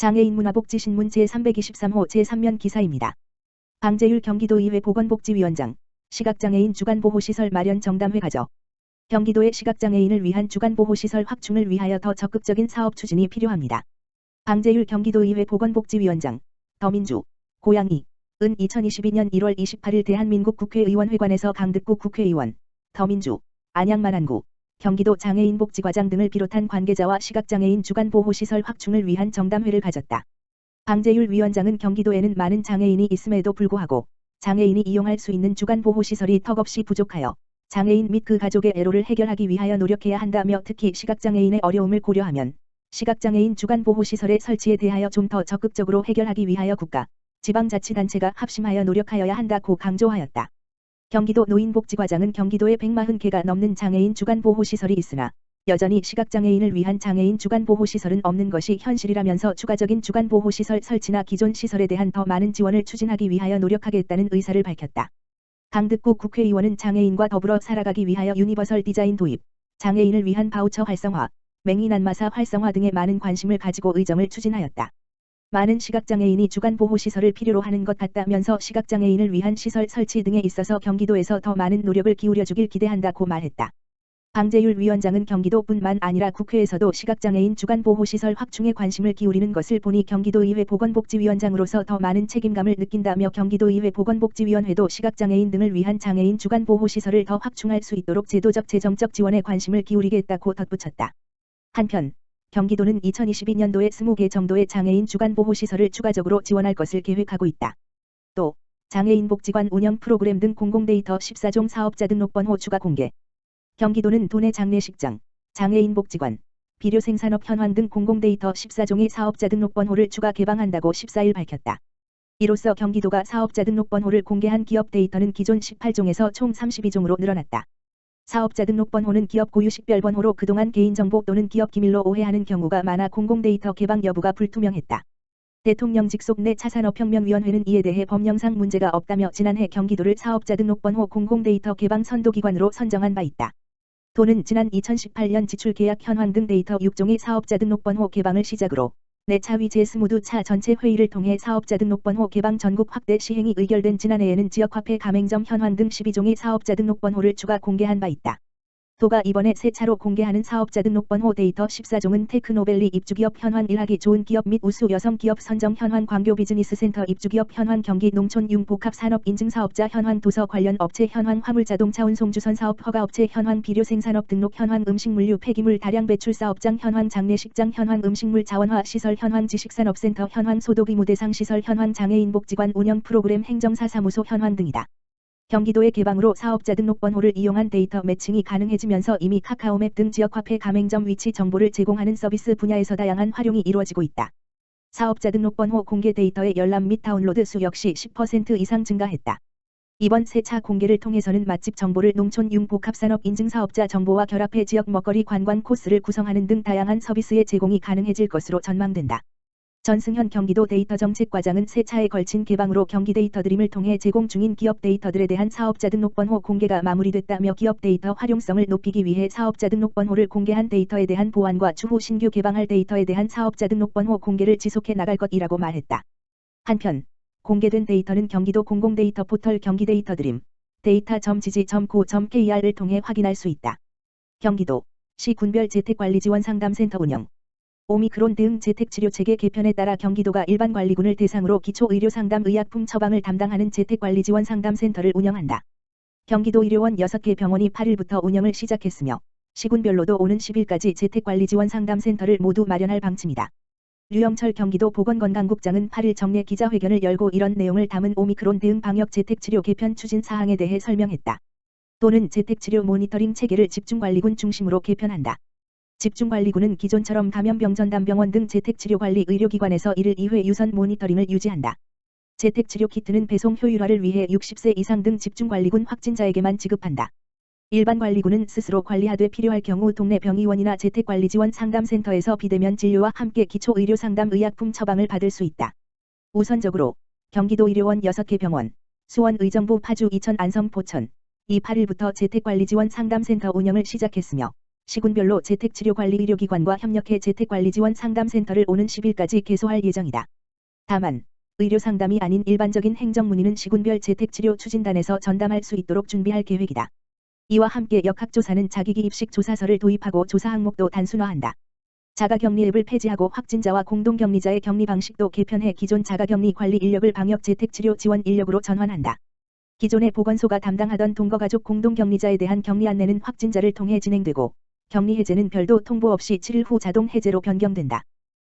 장애인 문화복지신문 제323호 제3면 기사입니다. 방재율 경기도의회 보건복지위원장, 시각장애인 주간보호시설 마련 정담회 가져. 경기도의 시각장애인을 위한 주간보호시설 확충을 위하여 더 적극적인 사업 추진이 필요합니다. 방재율 경기도의회 보건복지위원장, 더민주, 고양이, 은 2022년 1월 28일 대한민국 국회의원회관에서 강득구 국회의원, 더민주, 안양만안구, 경기도 장애인 복지과장 등을 비롯한 관계자와 시각장애인 주간보호시설 확충을 위한 정담회를 가졌다. 방재율 위원장은 경기도에는 많은 장애인이 있음에도 불구하고 장애인이 이용할 수 있는 주간보호시설이 턱없이 부족하여 장애인 및 그 가족의 애로를 해결하기 위하여 노력해야 한다며 특히 시각장애인의 어려움을 고려하면 시각장애인 주간보호시설의 설치에 대하여 좀 더 적극적으로 해결하기 위하여 국가, 지방자치단체가 합심하여 노력하여야 한다고 강조하였다. 경기도 노인복지과장은 경기도에 140개가 넘는 장애인 주간보호시설이 있으나 여전히 시각장애인을 위한 장애인 주간보호시설은 없는 것이 현실이라면서 추가적인 주간보호시설 설치나 기존 시설에 대한 더 많은 지원을 추진하기 위하여 노력하겠다는 의사를 밝혔다. 강득구 국회의원은 장애인과 더불어 살아가기 위하여 유니버설 디자인 도입, 장애인을 위한 바우처 활성화, 맹인 안마사 활성화 등에 많은 관심을 가지고 의정을 추진하였다. 많은 시각장애인이 주간보호시설을 필요로 하는 것 같다면서 시각장애인을 위한 시설 설치 등에 있어서 경기도에서 더 많은 노력을 기울여주길 기대한다고 말했다. 방재율 위원장은 경기도뿐만 아니라 국회에서도 시각장애인 주간보호시설 확충에 관심을 기울이는 것을 보니 경기도의회 보건복지위원장으로서 더 많은 책임감을 느낀다며 경기도의회 보건복지위원회도 시각장애인 등을 위한 장애인 주간보호시설을 더 확충할 수 있도록 제도적 재정적 지원에 관심을 기울이겠다고 덧붙였다. 한편 경기도는 2022년도에 20개 정도의 장애인 주간보호시설을 추가적으로 지원할 것을 계획하고 있다. 또 장애인 복지관 운영 프로그램 등 공공데이터 14종 사업자 등록번호 추가 공개. 경기도는 도내 장례식장, 장애인 복지관, 비료 생산업 현황 등 공공데이터 14종의 사업자 등록번호를 추가 개방한다고 14일 밝혔다. 이로써 경기도가 사업자 등록번호를 공개한 기업 데이터는 기존 18종에서 총 32종으로 늘어났다. 사업자 등록번호는 기업 고유 식별번호로 그동안 개인정보 또는 기업 기밀로 오해하는 경우가 많아 공공데이터 개방 여부가 불투명했다. 대통령 직속 내 차산업혁명위원회는 이에 대해 법령상 문제가 없다며 지난해 경기도를 사업자 등록번호 공공데이터 개방 선도기관으로 선정한 바 있다. 도는 지난 2018년 지출계약 현황 등 데이터 6종의 사업자 등록번호 개방을 시작으로 내차위 제20두 차 전체 회의를 통해 사업자 등록번호 개방 전국 확대 시행이 의결된 지난해에는 지역화폐 가맹점 현황 등 12종의 사업자 등록번호를 추가 공개한 바 있다. 도가 이번에 새 차로 공개하는 사업자 등록번호 데이터 14종은 테크노밸리 입주기업 현황 일하기 좋은 기업 및 우수 여성 기업 선정 현황 광교 비즈니스센터 입주기업 현황 경기 농촌 융복합 산업 인증 사업자 현황 도서 관련 업체 현황 화물자동차 운송 주선 사업 허가 업체 현황 비료 생산업 등록 현황 음식물류 폐기물 다량 배출 사업장 현황 장례식장 현황 음식물 자원화 시설 현황 지식산업센터 현황 소독의무 대상 시설 현황 장애인 복지관 운영 프로그램 행정사 사무소 현황 등이다. 경기도의 개방으로 사업자 등록번호를 이용한 데이터 매칭이 가능해지면서 이미 카카오맵 등 지역 화폐 가맹점 위치 정보를 제공하는 서비스 분야에서 다양한 활용이 이루어지고 있다. 사업자 등록번호 공개 데이터의 열람 및 다운로드 수 역시 10% 이상 증가했다. 이번 새차 공개를 통해서는 맛집 정보를 농촌 융복합산업 인증사업자 정보와 결합해 지역 먹거리 관광 코스를 구성하는 등 다양한 서비스의 제공이 가능해질 것으로 전망된다. 전승현 경기도 데이터정책과장은 새 차에 걸친 개방으로 경기 데이터 드림을 통해 제공 중인 기업 데이터들에 대한 사업자 등록번호 공개가 마무리됐다며 기업 데이터 활용성을 높이기 위해 사업자 등록번호를 공개한 데이터에 대한 보완과 추후 신규 개방할 데이터에 대한 사업자 등록번호 공개를 지속해 나갈 것이라고 말했다. 한편 공개된 데이터는 경기도 공공데이터 포털 경기 데이터 드림 데이터.지지.go.kr을 통해 확인할 수 있다. 경기도 시 군별 재택관리지원 상담센터 운영 오미크론 등 재택치료 체계 개편에 따라 경기도가 일반 관리군을 대상으로 기초의료상담 의약품 처방을 담당하는 재택관리지원상담센터를 운영한다. 경기도 의료원 6개 병원이 8일부터 운영을 시작했으며 시군별로도 오는 10일까지 재택관리지원상담센터를 모두 마련할 방침이다. 류영철 경기도 보건건강국장은 8일 정례 기자회견을 열고 이런 내용을 담은 오미크론 대응 방역 재택치료 개편 추진 사항에 대해 설명했다. 또는 재택치료 모니터링 체계를 집중관리군 중심으로 개편한다. 집중관리군은 기존처럼 감염병 전담병원 등 재택치료관리 의료기관에서 1일 2회 유선 모니터링을 유지한다. 재택치료 키트는 배송 효율화를 위해 60세 이상 등 집중관리군 확진자에게만 지급한다. 일반 관리군은 스스로 관리하되 필요할 경우 동네 병의원이나 재택관리지원 상담센터에서 비대면 진료와 함께 기초의료상담 의약품 처방을 받을 수 있다. 우선적으로 경기도 의료원 6개 병원, 수원 의정부 파주 이천 안성 포천, 이 8일부터 재택관리지원 상담센터 운영을 시작했으며 시군별로 재택치료관리 의료기관과 협력해 재택관리지원 상담센터를 오는 10일까지 개소할 예정이다. 다만 의료상담이 아닌 일반적인 행정문의는 시군별 재택치료 추진단에서 전담할 수 있도록 준비할 계획이다. 이와 함께 역학조사는 자기기 입식 조사서를 도입하고 조사 항목도 단순화한다. 자가격리 앱을 폐지하고 확진자와 공동격리자의 격리 방식도 개편해 기존 자가격리 관리 인력을 방역 재택치료 지원 인력으로 전환한다. 기존의 보건소가 담당하던 동거가족 공동격리자에 대한 격리 안내는 확진자를 통해 진행되고 격리 해제는 별도 통보 없이 7일 후 자동 해제로 변경된다.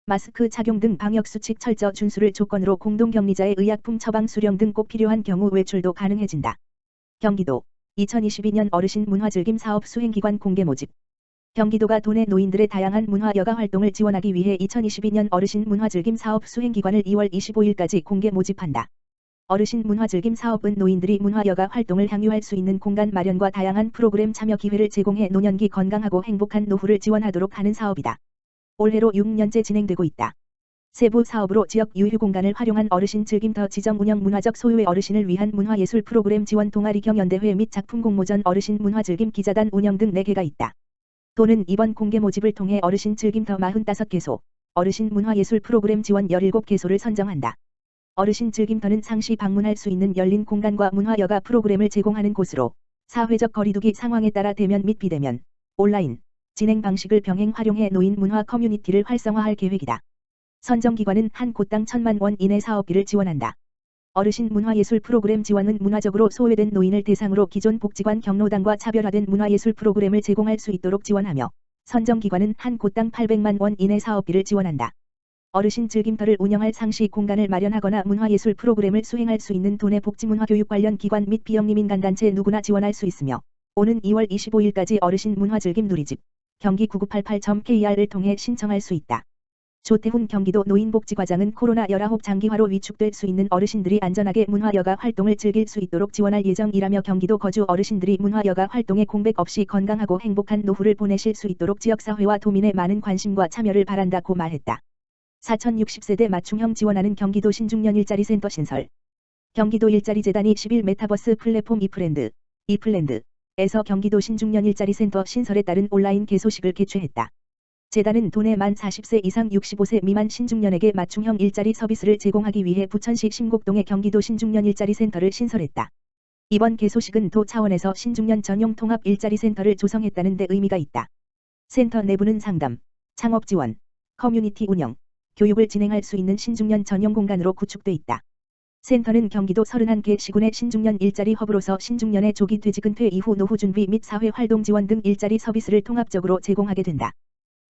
마스크 착용 등 방역수칙 철저 준수를 조건으로 공동격리자의 의약품 처방 수령 등 꼭 필요한 경우 외출도 가능해진다. 경기도 2022년 어르신 문화즐김 사업 수행기관 공개 모집 경기도가 도내 노인들의 다양한 문화 여가 활동을 지원하기 위해 2022년 어르신 문화즐김 사업 수행기관을 2월 25일까지 공개 모집한다. 어르신 문화 즐김 사업은 노인들이 문화 여가 활동을 향유할 수 있는 공간 마련과 다양한 프로그램 참여 기회를 제공해 노년기 건강하고 행복한 노후를 지원하도록 하는 사업이다. 올해로 6년째 진행되고 있다. 세부 사업으로 지역 유휴 공간을 활용한 어르신 즐김터 지정 운영 문화적 소유의 어르신을 위한 문화예술 프로그램 지원 동아리 경연대회 및 작품 공모전 어르신 문화 즐김 기자단 운영 등 4개가 있다. 도는 이번 공개 모집을 통해 어르신 즐김터 45개소, 어르신 문화예술 프로그램 지원 17개소를 선정한다. 어르신 즐김터는 상시 방문할 수 있는 열린 공간과 문화 여가 프로그램을 제공하는 곳으로 사회적 거리두기 상황에 따라 대면 및 비대면, 온라인, 진행 방식을 병행 활용해 노인 문화 커뮤니티를 활성화할 계획이다. 선정기관은 한 곳당 천만 원 이내 사업비를 지원한다. 어르신 문화예술 프로그램 지원은 문화적으로 소외된 노인을 대상으로 기존 복지관 경로당과 차별화된 문화예술 프로그램을 제공할 수 있도록 지원하며 선정기관은 한 곳당 800만 원 이내 사업비를 지원한다. 어르신 즐김터를 운영할 상시 공간을 마련하거나 문화예술 프로그램을 수행할 수 있는 도내 복지문화 교육 관련 기관 및 비영리 민간단체 누구나 지원할 수 있으며 오는 2월 25일까지 어르신 문화즐김 누리집 경기 9988.kr을 통해 신청할 수 있다. 조태훈 경기도 노인복지과장은 코로나19 장기화로 위축될 수 있는 어르신들이 안전하게 문화여가 활동을 즐길 수 있도록 지원할 예정이라며 경기도 거주 어르신들이 문화여가 활동에 공백 없이 건강하고 행복한 노후를 보내실 수 있도록 지역사회와 도민의 많은 관심과 참여를 바란다고 말했다. 4060세대 맞춤형 지원하는 경기도 신중년 일자리 센터 신설 경기도 일자리 재단이 10일 메타버스 플랫폼 이플랜드, 이플랜드 에서 경기도 신중년 일자리 센터 신설에 따른 온라인 개소식을 개최했다. 재단은 도내 만 40세 이상 65세 미만 신중년에게 맞춤형 일자리 서비스를 제공하기 위해 부천시 심곡동의 경기도 신중년 일자리 센터를 신설했다. 이번 개소식은 도 차원에서 신중년 전용 통합 일자리 센터를 조성했다는 데 의미가 있다. 센터 내부는 상담, 창업 지원, 커뮤니티 운영, 교육을 진행할 수 있는 신중년 전용 공간으로 구축돼 있다. 센터는 경기도 31개 시군의 신중년 일자리 허브로서 신중년의 조기 퇴직 은퇴 이후 노후 준비 및 사회 활동 지원 등 일자리 서비스를 통합적으로 제공하게 된다.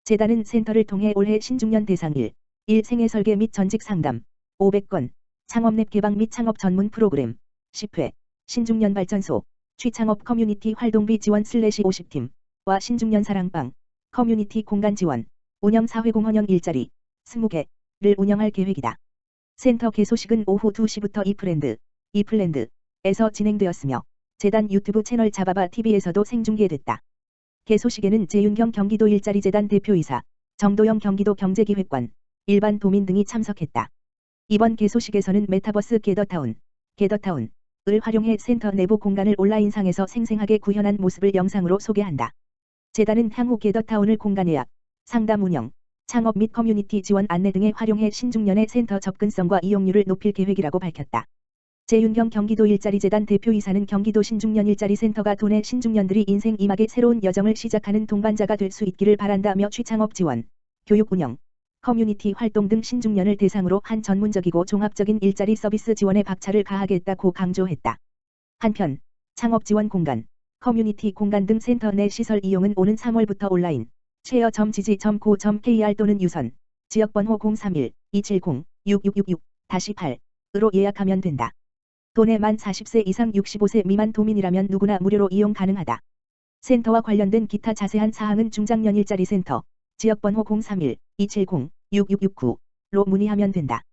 재단은 센터를 통해 올해 신중년 대상 1, 1 생애 설계 및 전직 상담 500건, 창업랩 개방 및 창업 전문 프로그램 10회, 신중년 발전소, 취창업 커뮤니티 활동비 지원 슬래시 50팀과 신중년 사랑방, 커뮤니티 공간 지원, 운영 사회공헌형 일자리 20개를 운영할 계획이다. 센터 개소식은 오후 2시부터 이플랜드, 이플랜드에서 진행되었으며 재단 유튜브 채널 자바바 TV에서도 생중계됐다. 개소식에는 재윤경 경기도 일자리재단 대표이사, 정도영 경기도 경제기획관, 일반 도민 등이 참석했다. 이번 개소식에서는 메타버스 게더타운, 게더타운을 활용해 센터 내부 공간을 온라인상에서 생생하게 구현한 모습을 영상으로 소개한다. 재단은 향후 게더타운을 공간 예약, 상담 운영, 창업 및 커뮤니티 지원 안내 등에 활용해 신중년의 센터 접근성과 이용률을 높일 계획이라고 밝혔다. 재윤경 경기도 일자리재단 대표이사는 경기도 신중년 일자리 센터가 도내 신중년들이 인생 이막의 새로운 여정을 시작하는 동반자가 될 수 있기를 바란다며 취창업 지원, 교육 운영, 커뮤니티 활동 등 신중년을 대상으로 한 전문적이고 종합적인 일자리 서비스 지원에 박차를 가하겠다고 강조했다. 한편 창업 지원 공간, 커뮤니티 공간 등 센터 내 시설 이용은 오는 3월부터 온라인, 최어.지지.go.kr 또는 유선, 지역번호 031-270-6666-8으로 예약하면 된다. 도내 만 40세 이상 65세 미만 도민이라면 누구나 무료로 이용 가능하다. 센터와 관련된 기타 자세한 사항은 중장년 일자리 센터 지역번호 031-270-6669로 문의하면 된다.